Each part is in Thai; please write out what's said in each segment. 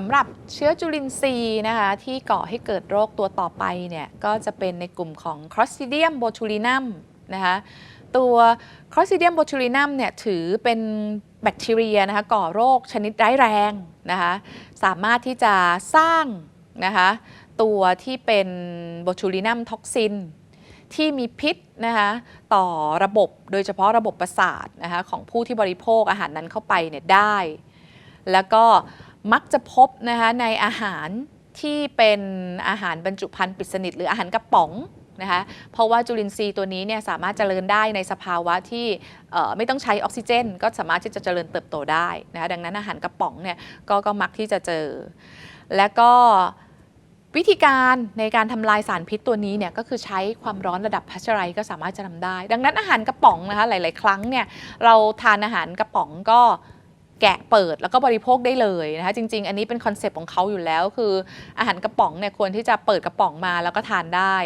สำหรับเชื้อจุลินทรีย์นะคะที่ก่อให้เกิดโรคตัวต่อไปเนี่ยก็จะเป็นในกลุ่มของ Clostridium botulinum นะคะตัว Clostridium botulinum เนี่ยถือเป็นแบคทีเรียนะคะก่อโรคชนิดร้ายแรงนะคะสามารถที่จะสร้างนะคะตัวที่เป็น botulinum toxin ที่มีพิษนะคะต่อระบบโดยเฉพาะระบบประสาทนะคะของผู้ที่บริโภคอาหารนั้นเข้าไปเนี่ยได้ แล้วก็ มักจะพบนะคะในอาหารที่เป็นอาหารบรรจุภัณฑ์ปิดสนิท หรืออาหารกระป๋องนะคะเพราะว่าจุลินทรีย์ตัวนี้เนี่ยสามารถเจริญได้ในสภาวะที่ไม่ต้องใช้ออกซิเจน ก็สามารถที่จะเจริญเติบโตได้นะคะดังนั้นอาหารกระป๋องเนี่ยกก็มักที่จะเจอ และก็วิธีการในการทำลายสารพิษตัวนี้เนี่ยก็คือใช้ความร้อนระดับพัชไรก็สามารถจะทำได้ ดังนั้นอาหารกระป๋องนะคะหลาย ๆ ครั้งเนี่ยเราทานอาหารกระป๋องก็ แกะเปิดแล้วก็บริโภคได้เลยนะคะจริง ๆ อันนี้เป็นคอนเซปต์ของเขาอยู่แล้ว คืออาหารกระป๋องเนี่ยควรที่จะเปิดกระป๋องมาแล้วก็ทานได้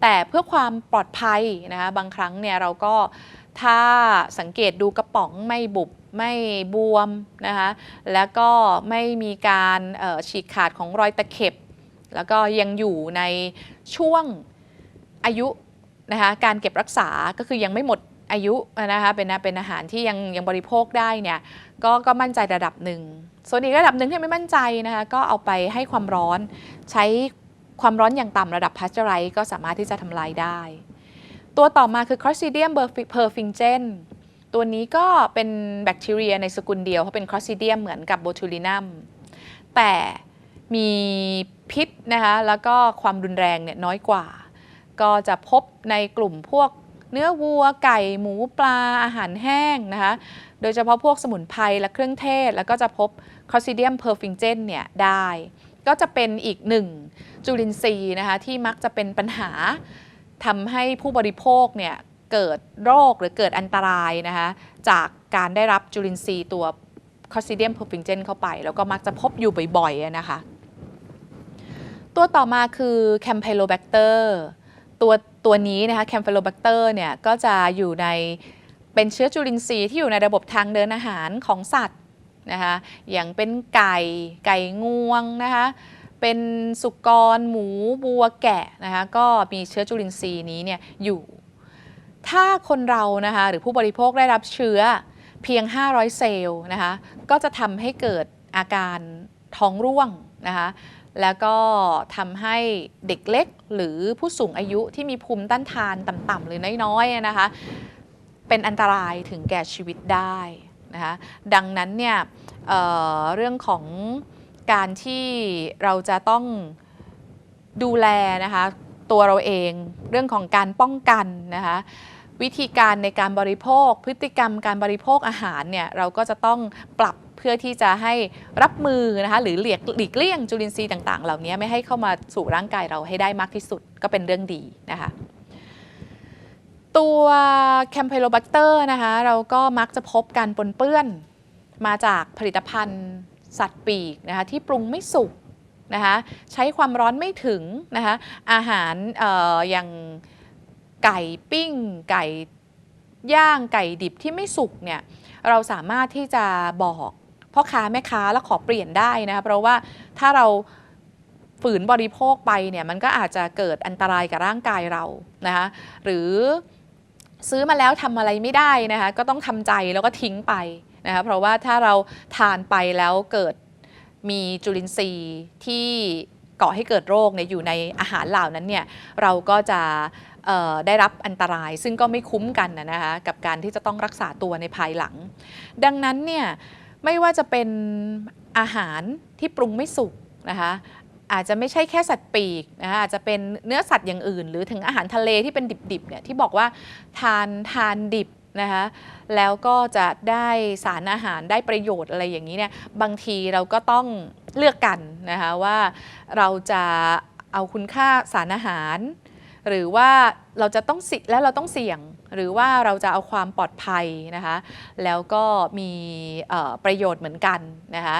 แต่เพื่อความปลอดภัยนะคะบางครั้งเนี่ยเราก็ถ้าสังเกตดูกระป๋องไม่บุบไม่บวมนะคะแล้วก็ไม่มีการฉีกขาดของรอยตะเข็บ แล้วก็ยังอยู่ในช่วงอายุนะคะการเก็บรักษาก็คือยังไม่หมด อายุนะคะเป็นเป็นอาหารที่ยังยังบริโภคได้เนี่ยก็ก็มั่นใจระดับหนึ่ง ส่วนอีกระดับหนึ่งที่ไม่มั่นใจนะคะก็เอาไปให้ความร้อนใช้ความร้อนอย่างต่ำระดับพัชไรก็สามารถที่จะทำลายได้ ตัวต่อมาคือ Clostridium perfringens ตัวนี้ก็เป็นแบคทีเรียในสกุลเดียวเพราะเป็น Clostridium เหมือนกับ Botulinum แต่มีพิษนะคะแล้วก็ความรุนแรงเนี่ยน้อยกว่า ก็จะพบในกลุ่มพวก เนื้อวัว ไก่หมูปลาอาหารแห้งนะคะโดยเฉพาะพวกสมุนไพรและเครื่องเทศ แล้วก็จะพบ Clostridium perfringens เนี่ยได้ ก็จะเป็นอีกหนึ่งจุลินทรีย์นะคะที่มักจะเป็นปัญหาทำให้ผู้บริโภคเนี่ยเกิดโรคหรือเกิดอันตรายนะคะจากการได้รับจุลินทรีย์ตัว Clostridium perfringens เข้าไป แล้วก็มักจะพบอยู่บ่อยๆนะคะ ตัวต่อมาคือ Campylobacter ตัว ตัวนี้นะคะ Campylobacter เนี่ยก็จะอยู่ในเป็นเชื้อจุลินทรีย์ที่อยู่ในระบบทางเดินอาหารของสัตว์นะคะอย่างเป็นไก่ไก่งวงนะคะเป็นสุกร หมูบัวแกะนะคะก็มีเชื้อจุลินทรีย์นี้เนี่ยอยู่ ถ้าคนเรานะคะหรือผู้บริโภคได้รับเชื้อเพียง 500 เซลล์นะคะก็จะทำให้เกิดอาการท้องร่วงนะคะ แล้วก็ทำให้เด็กเล็กหรือผู้สูงอายุที่มีภูมิต้านทานต่ำๆหรือน้อยๆนะคะเป็นอันตรายถึงแก่ชีวิตได้นะคะดังนั้นเนี่ยเเรื่องของการที่เราจะต้องดูแลนะคะตัวเราเองเรื่องของการป้องกันนะคะวิธีการในการบริโภค พฤติกรรมการบริโภคอาหารเนี่ยเราก็จะต้องปรับ เพื่อที่จะให้รับมือนะคะหรือหลีกหลีกเลี่ยงจุลินทรีย์ต่าง ๆ เหล่านี้ไม่ให้เข้ามาสู่ร่างกายเราให้ได้มากที่สุดก็เป็นเรื่องดีนะคะตัว Campylobacter นะคะเราก็มักจะพบการปนเปื้อนมาจากผลิตภัณฑ์สัตว์ปีกนะคะที่ปรุงไม่สุกนะคะใช้ความร้อนไม่ถึงนะคะอาหารอออย่างไก่ปิ้ง ไก่ย่างไก่ดิบที่ไม่สุกเนี่ยเราสามารถที่จะบอก พ่อค้าแม่ค้าแล้วขอเปลี่ยนได้นะคะเพราะว่าถ้าเราฝืนบริโภคไปเนี่ยมันก็อาจจะเกิดอันตรายกับร่างกายเรานะคะหรือซื้อมาแล้วทำอะไรไม่ได้นะคะก็ต้องทำใจแล้วก็ทิ้งไปนะคะเพราะว่าถ้าเราทานไปแล้วเกิดมีจุลินทรีย์ที่ก่อให้เกิดโรคเนี่ยอยู่ในอาหารเหล่านั้นเนี่ยเราก็จะได้รับอันตรายซึ่งก็ไม่คุ้มกันนะคะกับการที่จะต้องรักษาตัวในภายหลัง ดังนั้นเนี่ย ไม่ว่าจะเป็นอาหารที่ปรุงไม่สุกนะคะอาจจะไม่ใช่แค่สัตว์ปีกนะคะอาจจะเป็นเนื้อสัตว์อย่างอื่น หรือถึงอาหารทะเลที่เป็นดิบๆเนี่ยที่บอกว่าทานทานดิบนะคะแล้วก็จะได้สารอาหารได้ประโยชน์อะไรอย่างนี้เนี่ยบางทีเราก็ต้องเลือกกันนะคะว่าเราจะเอาคุณค่าสารอาหาร หรือว่าเราจะต้องสิและเราต้องเสี่ยง หรือว่าเราจะเอาความปลอดภัยนะคะแล้วก็มีประโยชน์เหมือนกันนะคะ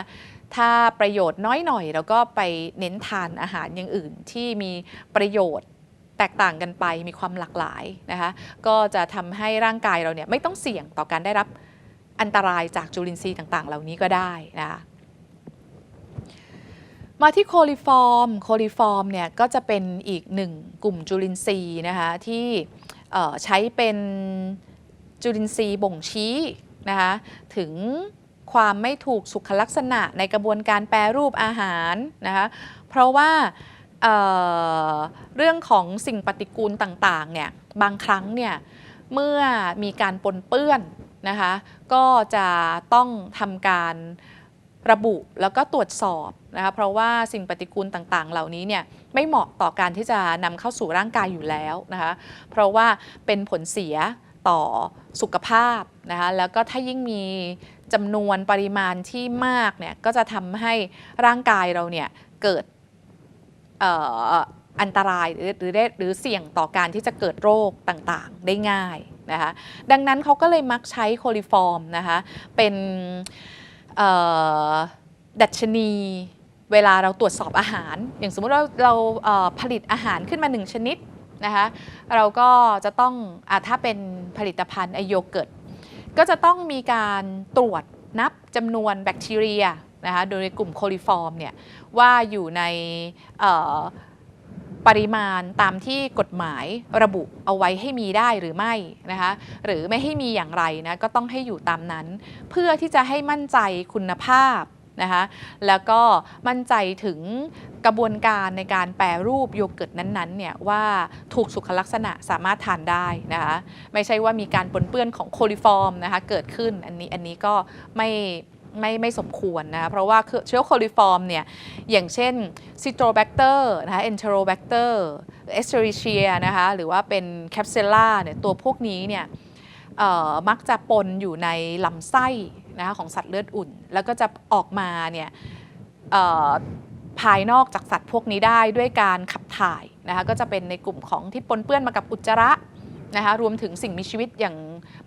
ถ้าประโยชน์น้อยหน่อยเราก็ไปเน้นทานอาหารอย่างอื่นที่มีประโยชน์แตกต่างกันไปมีความหลากหลายนะคะก็จะทำให้ร่างกายเราเนี่ยไม่ต้องเสี่ยงต่อการได้รับอันตรายจากจุลินทรีย์ต่าง ๆ เหล่านี้ก็ได้นะคะมาที่โคลิฟอร์ม โคลิฟอร์มเนี่ยก็จะเป็นอีกหนึ่งกลุ่มจุลินทรีย์นะคะที่ ใช้เป็นจุลินทรีย์บ่งชี้นะคะถึงความไม่ถูกสุขลักษณะในกระบวนการแปรรูปอาหารนะคะเพราะว่าเเรื่องของสิ่งปฏิกูลต่างๆเนี่ยบางครั้งเนี่ยเมื่อมีการปนเปื้อนนะคะก็จะต้องทำการ ระบุแล้วก็ตรวจสอบนะคะเพราะว่าสิ่งปฏิกูลต่างๆ เหล่านี้เนี่ยไม่เหมาะต่อการที่จะนำเข้าสู่ร่างกายอยู่แล้วนะคะเพราะว่าเป็นผลเสียต่อสุขภาพนะคะแล้วก็ถ้ายิ่งมีจำนวนปริมาณที่มากเนี่ยก็จะทำให้ร่างกายเราเนี่ยเกิดอันตรายหรือหรือหรือเสี่ยงต่อการที่จะเกิดโรคต่างๆ ได้ง่ายนะคะดังนั้นเขาก็เลยมักใช้โคลิฟอร์มนะคะเป็น ดัชนีเวลาเราตรวจสอบอาหาร อย่างสมมุติว่าเราเผลิตอาหารขึ้นมาหนึ่งชนิดนะคะเราก็จะต้องอถ้าเป็นผลิตภัณฑ์ไอโยเกิร์ตก็จะต้องมีการตรวจนับจำนวนแบคทีเรียนะคะโดยในกลุ่มโคลิฟอร์มเนี่ยว่าอยู่ใน ปริมาณตามที่กฎหมายระบุเอาไว้ให้มีได้หรือไม่นะคะหรือไม่ให้มีอย่างไรนะก็ต้องให้อยู่ตามนั้น เพื่อที่จะให้มั่นใจคุณภาพนะคะแล้วก็มั่นใจถึงกระบวนการในการแปรรูปโยเกิร์ตนั้นๆเนี่ยว่าถูกสุขลักษณะสามารถทานได้นะคะไม่ใช่ว่ามีการปนเปื้อนของโคลิฟอร์มนะคะเกิดขึ้นอันนี้อันนี้ก็ไม่ ไม่ไม่สมควรนะเพราะว่าเชื้อโคลิฟอร์มเนี่ยอย่างเช่นซิโตรแบคเตอร์นะคะเอนเทโรแบคเตอร์เอสเทอริเชียนะคะหรือว่าเป็นแคปเซลล่าเนี่ยตัวพวกนี้เนี่ยมักจะปนอยู่ในลำไส้นะคะของสัตว์เลือดอุ่น แล้วก็จะออกมาเนี่ยภายนอกจากสัตว์พวกนี้ได้ด้วยการขับถ่ายนะคะก็จะเป็นในกลุ่มของที่ปนเปื้อนมากับอุจจาระนะคะรวมถึงสิ่งมีชีวิตอย่าง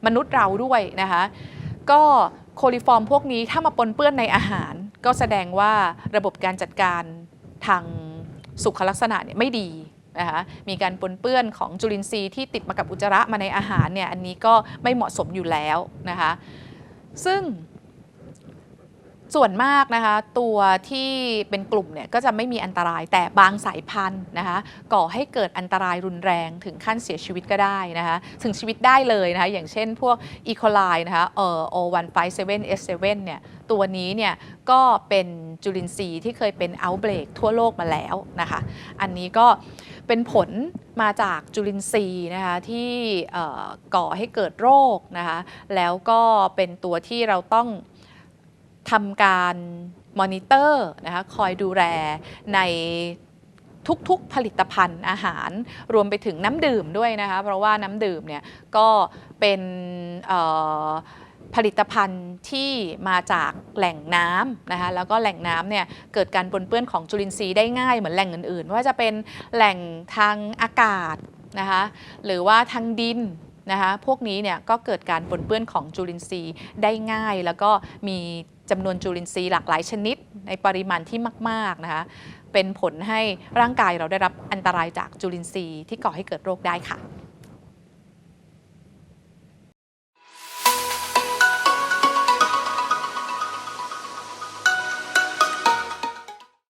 มนุษย์เราด้วยนะคะก็ โคลิฟอร์มพวกนี้ถ้ามาปนเปื้อนในอาหาร ก็แสดงว่าระบบการจัดการทางสุขลักษณะเนี่ยไม่ดีนะคะมีการปนเปื้อนของจุลินทรีย์ที่ติดมากับอุจจาระมาในอาหารเนี่ยอันนี้ก็ไม่เหมาะสมอยู่แล้วนะคะซึ่ง ส่วนมากนะคะตัวที่เป็นกลุ่มเนี่ยก็จะไม่มีอันตรายแต่บางสายพันธุ์นะคะก่อให้เกิดอันตรายรุนแรงถึงขั้นเสียชีวิตก็ได้นะคะถึงชีวิตได้เลยนะคะอย่างเช่นพวกอีโคไลนะคะเอ่อ O157S7 เนี่ยตัวนี้เนี่ยก็เป็นจุลินทรีย์ที่เคยเป็น outbreak ทั่วโลกมาแล้วนะคะอันนี้ก็เป็นผลมาจากจุลินทรีย์นะคะที่ก่อให้เกิดโรคนะคะแล้วก็เป็นตัวที่เราต้อง ทำการมอนิเตอร์นะคะคอยดูแลในทุกๆผลิตภัณฑ์อาหาร รวมไปถึงน้ำดื่มด้วยนะคะ เพราะว่าน้ำดื่มเนี่ยก็เป็นผลิตภัณฑ์ที่มาจากแหล่งน้ำนะคะแล้วก็แหล่งน้ำเนี่ยเกิดการปนเปื้อนของจุลินทรีย์ได้ง่ายเหมือนแหล่งอื่นๆ ว่าจะเป็นแหล่งทางอากาศนะคะหรือว่าทางดิน นะคะพวกนี้เนี่ยก็เกิดการปนเปื้อนของจุลินทรีย์ได้ง่าย แล้วก็มีจำนวนจุลินทรีย์หลากหลายชนิด ในปริมาณที่มาก ๆ นะคะเป็นผลให้ร่างกายเราได้รับอันตรายจากจุลินทรีย์ที่ก่อให้เกิดโรคได้ค่ะ